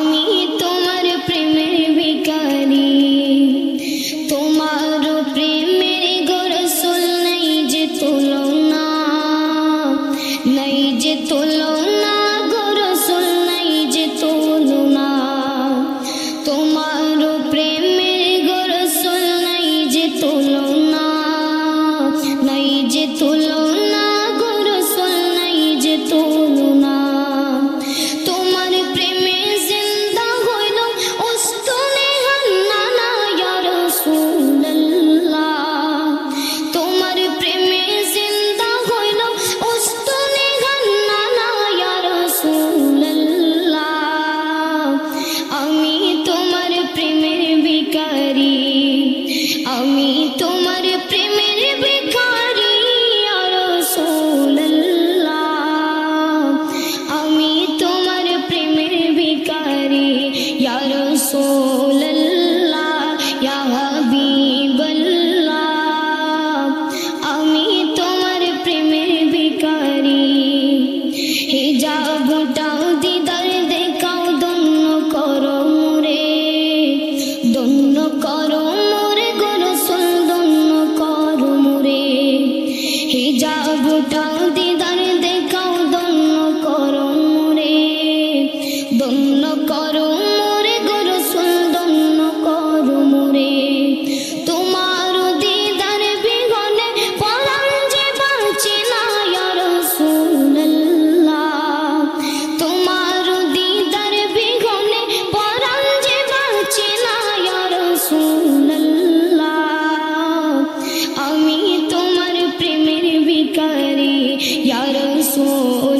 আমি তো আমি তোমার প্রেমের ভিখারি আমি তোমার প্রেমের ভিখারি ইয়ার সোল শুন